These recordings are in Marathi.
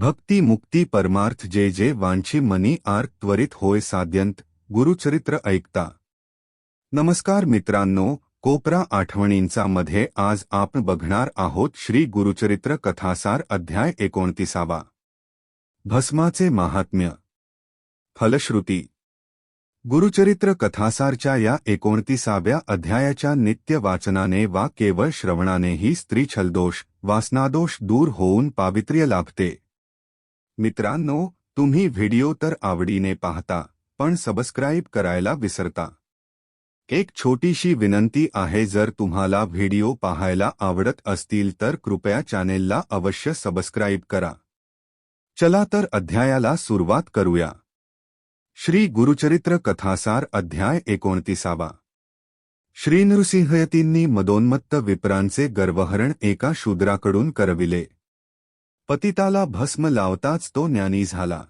भक्ती मुक्ती परमार्थ जे जे वांछी मनी आर त्वरित होय साध्यंत, गुरुचरित्र ऐकता। नमस्कार मित्रांनो, कोपरा आठवणींचा मध्ये आज आपण बघणार आहोत श्री गुरुचरित्र कथासार अध्याय एकोणतीसावा. भस्माचे महात्म्य. फलश्रुती. गुरुचरित्र कथासारच्या या एकोणतीसाव्या अध्यायाच्या नित्य वाचनाने वा केवळ श्रवणानेही स्त्री छलदोष वासनादोष दूर होऊन पावित्र्य लाभते. मित्रांनो तुम्ही व्हिडिओ तर आवडीने पाहता पण सबस्क्राईब करायला विसरता. एक छोटीशी विनंती आहे जर तुम्हाला व्हिडिओ पाहायला आवडत असतील तर कृपया चॅनेलला अवश्य सबस्क्राईब करा. चला तर अध्यायाला सुरुवात करूया. श्री गुरुचरित्र कथासार अध्याय एकोणतीसावा. श्री नृसिंहयतींनी मदोन्मत्त विप्रांचे गर्वहरण एका शूद्राकडून करविले. पतिताला भस्म लावताच तो ज्ञानी झाला.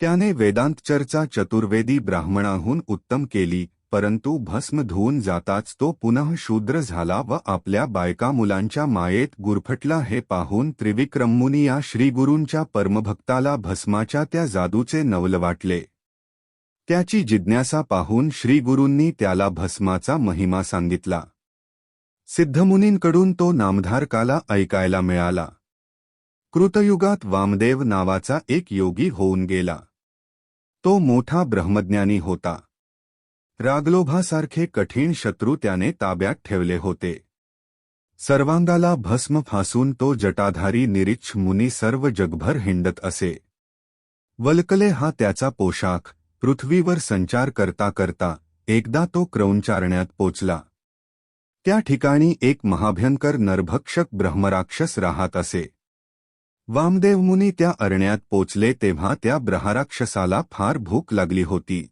त्याने वेदांत चर्चा चतुर्वेदी ब्राह्मणाहून उत्तम केली परंतु भस्म धुवून जाताच तो पुनः शूद्र झाला व आपल्या बायका मुलांच्या मायेत गुरफटला हे पाहून त्रिविक्रममुनी या श्रीगुरूंच्या परमभक्ताला भस्माच्या त्या जादूचे नवल वाटले. त्याची जिज्ञासा पाहून श्रीगुरूंनी त्याला भस्माचा महिमा सांगितला. सिद्धमुनींकडून तो नामधारकाला ऐकायला मिळाला. कृतयुगात वामदेव नावाचा एक योगी होऊन गेला. तो मोठा ब्रह्मज्ञानी होता. रागलोभासारखे कठीण शत्रू त्याने ताब्यात ठेवले होते. सर्वांगाला भस्म फासून तो जटाधारी निरीच्छ मुनी सर्व जगभर हिंडत असे. वल्कले हा त्याचा पोशाख पृथ्वीवर संचार करता करता एकदा तो क्रौंचारण्यात पोचला. त्या ठिकाणी एक महाभयंकर नरभक्षक ब्रह्मराक्षस राहत असे. वामदेव मुनी त्या अरण्यात पोचले तेव्हा त्या ब्रहाराक्षसाला फार भूक लागली होती.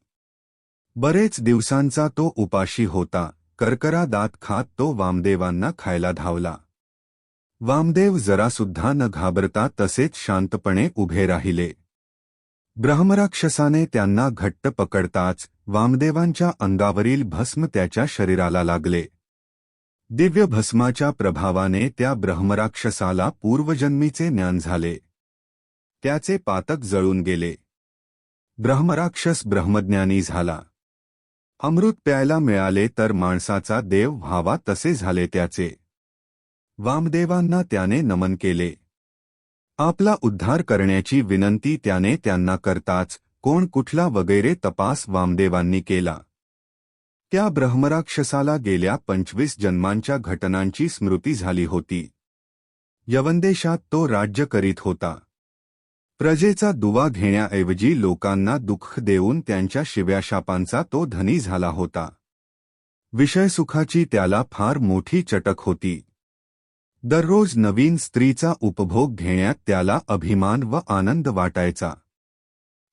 बरेच दिवसांचा तो उपाशी होता करकरा दात खात तो वामदेवांना खायला धावला. वामदेव जरासुद्धा न घाबरता तसेच शांतपणे उभे राहिले. ब्रह्मराक्षसाने त्यांना घट्ट पकडताच वामदेवांच्या अंगावरील भस्म त्याच्या शरीराला लागले. दिव्य भस्माच्या प्रभावाने त्या ब्रह्मराक्षसाला पूर्वजन्मीचे ज्ञान झाले. त्याचे पातक जळून गेले. ब्रह्मराक्षस ब्रह्मज्ञानी झाला. अमृत प्यायला मिळाले तर माणसाचा देव व्हावा तसे झाले त्याचे. वामदेवांना त्याने नमन केले. आपला उद्धार करण्याची विनंती त्याने त्यांना करताच कोण कुठला वगैरे तपास वामदेवांनी केला. त्या ब्रह्मराक्षसाला गेल्या पंचवीस जन्मांच्या घटनांची स्मृती झाली होती. यवंदेशात तो राज्य करीत होता. प्रजेचा दुवा घेण्याऐवजी लोकांना दुःख देऊन त्यांच्या शिव्याशापांचा तो धनी झाला होता. विषयसुखाची त्याला फार मोठी चटक होती. दररोज नवीन स्त्रीचा उपभोग घेण्यात त्याला अभिमान व आनंद वाटायचा.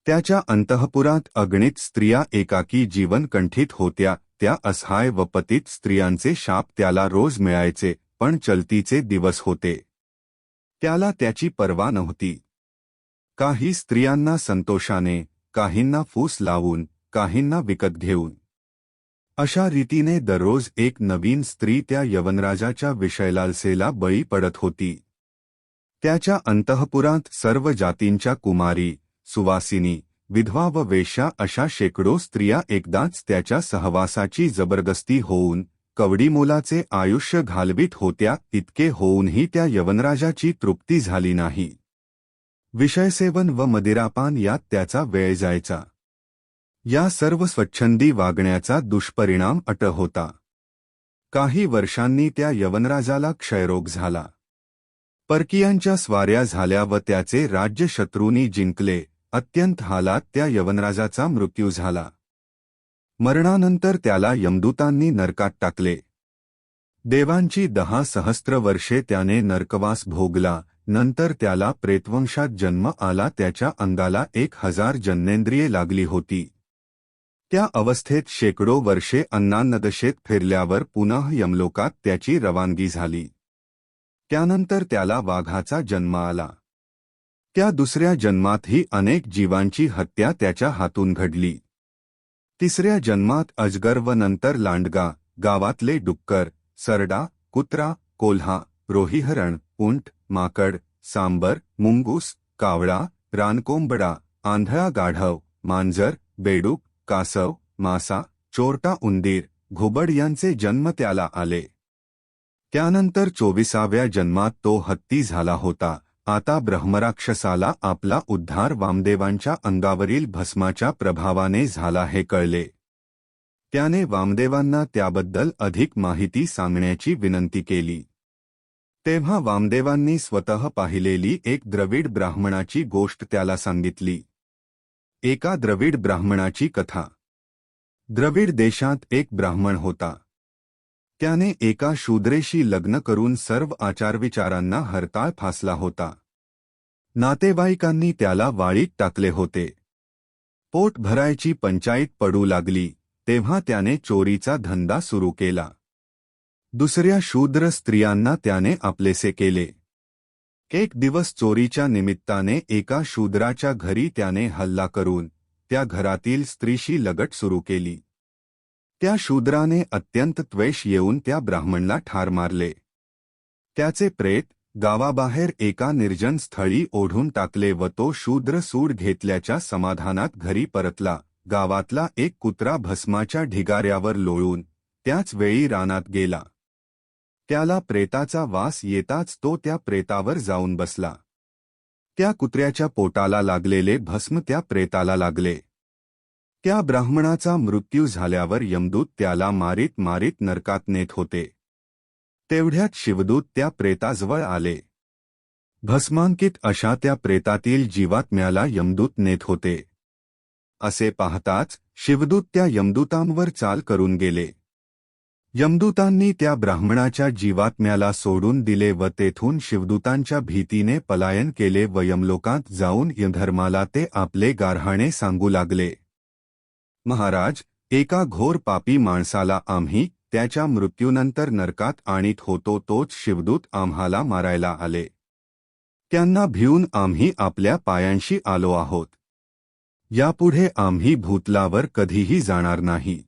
त्याच्या अंतःपुरात अगणित स्त्रिया एकाकी जीवन कंठित होत्या त्या असहाय व पतित स्त्रियांचे शाप त्याला रोज मिळायचे पण चलतीचे दिवस होते. त्याला त्याची पर्वा नव्हती. काही स्त्रियांना संतोषाने काहींना फूस लावून काहींना विकत घेऊन. अशा रीतीने दररोज एक नवीन स्त्री त्या यवनराजाच्या विषयलालसेला बळी पडत होती. त्याच्या अंतःपुरात सर्व जातींच्या कुमारी सुवासिनी विधवा व वेश्या अशा शेकडो स्त्रिया एकदाच त्याच्या सहवासाची जबरदस्ती होऊन कवडीमोलाचे आयुष्य घालवीत होत्या इतके होऊनही त्या यवनराजाची तृप्ती झाली नाही. विषयसेवन व मदिरापान यात त्याचा वेळ जायचा. या सर्व स्वच्छंदी वागण्याचा दुष्परिणाम अट होता. काही वर्षांनी त्या यवनराजाला क्षयरोग झाला. परकीयांच्या स्वाऱ्या झाल्या व त्याचे राज्य शत्रूंनी जिंकले अत्यंत हालात त्या यवनराजाचा मृत्यू झाला. मरणानंतर त्याला यमदूतांनी नरकात टाकले. देवांची दहा सहस्त्र वर्षे त्याने नरकवास भोगला नंतर त्याला प्रेतवंशात जन्म आला त्याच्या अंगाला एक हजार जन्नेंद्रिये लागली होती. त्या अवस्थेत शेकडो वर्षे अन्नानदशेत फिरल्यावर पुनः यमलोकात त्याची रवानगी झाली. त्यानंतर त्याला वाघाचा जन्म आला. त्या दुसऱ्या जन्मातही अनेक जीवांची हत्या त्याच्या हातून घडली. तिसऱ्या जन्मात अजगर व नंतर लांडगा, गावातले डुक्कर, सरडा, कुत्रा, कोल्हा, रोहिहरण, उंट, माकड, सांबर, मुंगूस, कावळा, रानकोंबडा, आंधळा गाढव, मांजर, बेडूक, कासव, मासा, चोरटा उंदीर, घुबड यांचे जन्म त्याला आले. त्यानंतर चोविसाव्या जन्मात तो हत्ती झाला होता. आता ब्रह्मराक्षसाला आपला उद्धार वामदेवांच्या अंगावरील भस्माच्या प्रभावाने झाला हे कळले. त्याने वामदेवांना त्याबद्दल अधिक माहिती सांगण्याची विनंती केली. तेव्हा वामदेवांनी स्वतः पाहिलेली एक द्रविड ब्राह्मणाची गोष्ट त्याला सांगितली. एका द्रविड ब्राह्मणाची कथा. द्रविड देशात एक ब्राह्मण होता. त्याने एका शूद्रेशी लग्न करून सर्व आचारविचारांना हरताळ फासला होता. नातेवाईकांनी त्याला वाळीत टाकले होते. पोट भरायची पंचायत पडू लागली तेव्हा त्याने चोरीचा धंदा सुरू केला. दुसऱ्या शूद्र स्त्रियांना त्याने आपलेसे केले. एक दिवस चोरीच्या निमित्ताने एका शूद्राच्या घरी त्याने हल्ला करून त्या घरातील स्त्रीशी लगट सुरू केली. त्या शूद्राने अत्यंत त्वेष येऊन त्या ब्राह्मणला ठार मारले. त्याचे प्रेत गावाबाहेर एका निर्जन स्थळी ओढून टाकले व तो शूद्र सूड घेतल्याच्या समाधानात घरी परतला. गावातला एक कुत्रा भस्माच्या ढिगाऱ्यावर लोळून त्याच वेळी रानात गेला. त्याला प्रेताचा वास येताच तो त्या प्रेतावर जाऊन बसला. त्या कुत्र्याच्या पोटाला लागलेले भस्म त्या प्रेताला लागले. त्या ब्राह्मणाचा मृत्यू झाल्यावर यमदूत त्याला मारीत मारीत नरकात नेत होते. तेवढ्यात शिवदूत त्या प्रेताजवळ आले. भस्मांकित अशा त्या प्रेतातील जीवात्म्याला यमदूत नेत होते. असे पाहताच शिवदूत त्या यमदूतांवर चाल करून गेले. यमदूतांनी त्या ब्राह्मणाच्या जीवात्म्याला सोडून दिले व तेथून शिवदूतांच्या भीतीने पलायन केले व यमलोकात जाऊन यमधर्माला ते आपले गारहाणे सांगू लागले. महाराज एका घोर पापी माणसाला आम्ही त्याच्या मृत्यूनंतर नरकात आणीत होतो तोच शिवदूत आम्हाला मारायला आले. त्यांना भिवून आम्ही आपल्या पायांशी आलो आहोत. यापुढे आम्ही भूतलावर कधीही जाणार नाही.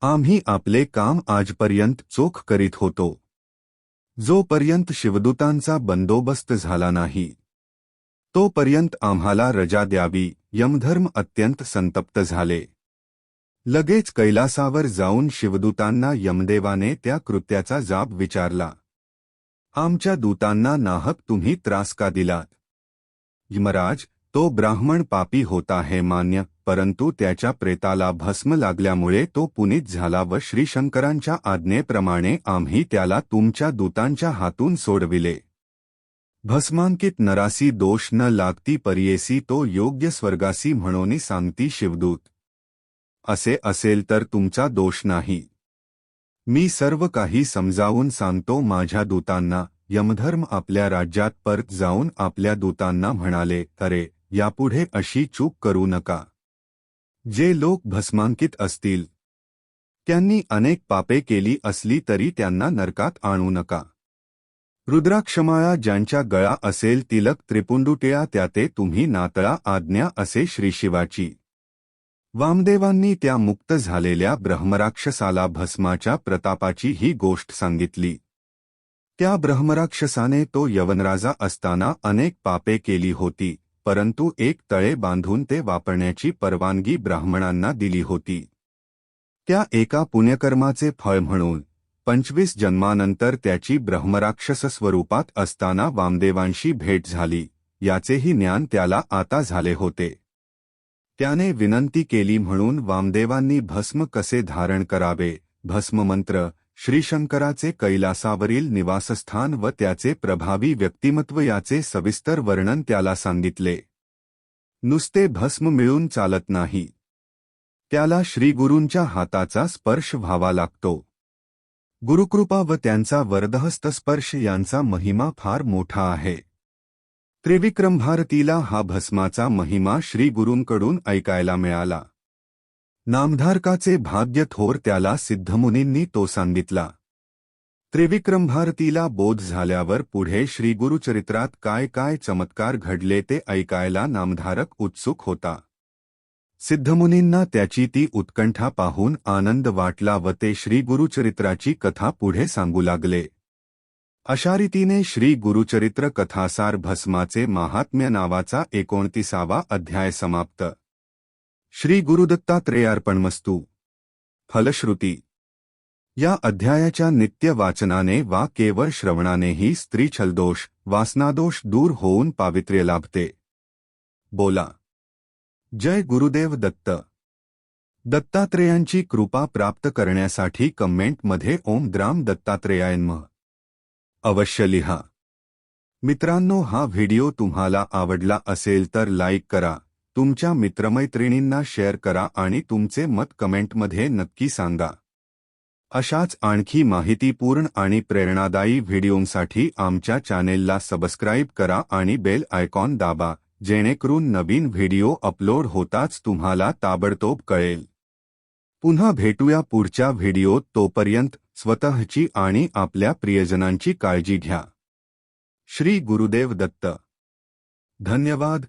आम्ही आपले काम आजपर्यंत चोख करीत होतो. जोपर्यंत शिवदूतांचा बंदोबस्त झाला नाही तोपर्यंत आम्हाला रजा द्यावी यमधर्म अत्यंत संतप्त झाले. लगेच कैलासावर जाऊन शिवदूतांना यमदेवाने त्या कृत्याचा जाब विचारला. आमच्या दूतांना नाहक तुम्ही त्रास का दिलात? यमराज तो ब्राह्मण पापी होता हे मान्य परंतु त्याच्या प्रेताला भस्म लागल्यामुळे तो पुनीत झाला व श्रीशंकरांच्या आज्ञेप्रमाणे आम्ही त्याला तुमच्या दूतांच्या हातून सोडविले. भस्मांकित नरासी दोष न लागती परियेसी तो योग्य स्वर्गासी म्हणून सांगती शिवदूत. असे असेल तर तुमचा दोष नाही. मी सर्व काही समजावून सांगतो माझ्या दूतांना यमधर्म आपल्या राज्यात परत जाऊन आपल्या दूतांना म्हणाले अरे यापुढे अशी चूक करू नका. जे लोक भस्मांकित असतील त्यांनी अनेक पापे केली असली तरी त्यांना नरकात आणू नका. रुद्राक्षमाळा ज्यांच्या गळा असेल तिलक त्रिपुंडुटिळा त्याते तुम्ही नातळा आज्ञा असे श्रीशिवाची वामदेवांनी त्या मुक्त झालेल्या ब्रह्मराक्षसाला भस्माच्या प्रतापाची ही गोष्ट सांगितली. त्या ब्रह्मराक्षसाने तो यवनराजा असताना अनेक पापे केली होती परंतु एक तळे बांधून ते वापरण्याची परवानगी ब्राह्मणांना दिली होती. त्या एका पुण्यकर्माचे फळ म्हणून पंचवीस जन्मानंतर त्याची ब्रह्मराक्षस स्वरूपात असताना वामदेवांशी भेट झाली याचेही ज्ञान त्याला आता झाले होते. त्याने विनंती केली म्हणून वामदेवांनी भस्म कसे धारण करावे? भस्ममंत्र श्रीशंकराचे कैलासावरील निवासस्थान व त्याचे प्रभावी व्यक्तिमत्व याचे सविस्तर वर्णन त्याला सांगितले. नुसते भस्म मिळून चालत नाही. त्याला श्रीगुरूंच्या हाताचा स्पर्श व्हावा लागतो. गुरुकृपा व त्यांचा वरदहस्त स्पर्श यांचा महिमा फार मोठा आहे. त्रिविक्रम भारतीला हा भस्माचा महिमा श्रीगुरूंकडून ऐकायला मिळाला. नामधारकाचे भाग्य थोर त्याला सिद्धमुनींनी तो सांगितला. त्रिविक्रम भारतीला बोध झाल्यावर पुढे श्रीगुरुचरित्रात काय काय चमत्कार घडले ते ऐकायला नामधारक उत्सुक होता. सिद्धमुनींना त्याची ती उत्कंठा पाहून आनंद वाटला व ते श्रीगुरुचरित्राची कथा पुढे सांगू लागले. अशा रीतीने श्री गुरुचरित्र कथासार भस्माचे महात्म्य नावाचा एकोणतीसावा अध्याय समाप्त. श्री गुरुदत्तात्रेयार्पणमस्तू. फलश्रुती. या अध्यायाच्या नित्य वाचनाने वा केवळ श्रवणानेही स्त्री छलदोष, वासनादोष दूर होऊन पावित्र्य लाभते. बोला. जय गुरुदेव दत्त. दत्तात्रेयांची कृपा प्राप्त करण्यासाठी कमेंटमध्ये ओम द्राम दत्तात्रेयायन्म अवश्य लिहा. मित्रांनो हा व्हिडिओ तुम्हाला आवडला असेल तर लाईक करा तुमच्या मित्रमैत्रिणींना शेअर करा आणि तुमचे मत कमेंटमध्ये नक्की सांगा. अशाच आणखी माहितीपूर्ण आणि प्रेरणादायी व्हिडिओंसाठी आमच्या चॅनेलला सबस्क्राईब करा आणि बेल आयकॉन दाबा जेणेकरून नवीन व्हिडिओ अपलोड होताच तुम्हाला ताबडतोब कळेल. पुन्हा भेटूया पुढच्या व्हिडिओत तोपर्यंत स्वतःची आणि आपल्या प्रियजनांची काळजी घ्या. श्री गुरुदेव दत्त. धन्यवाद.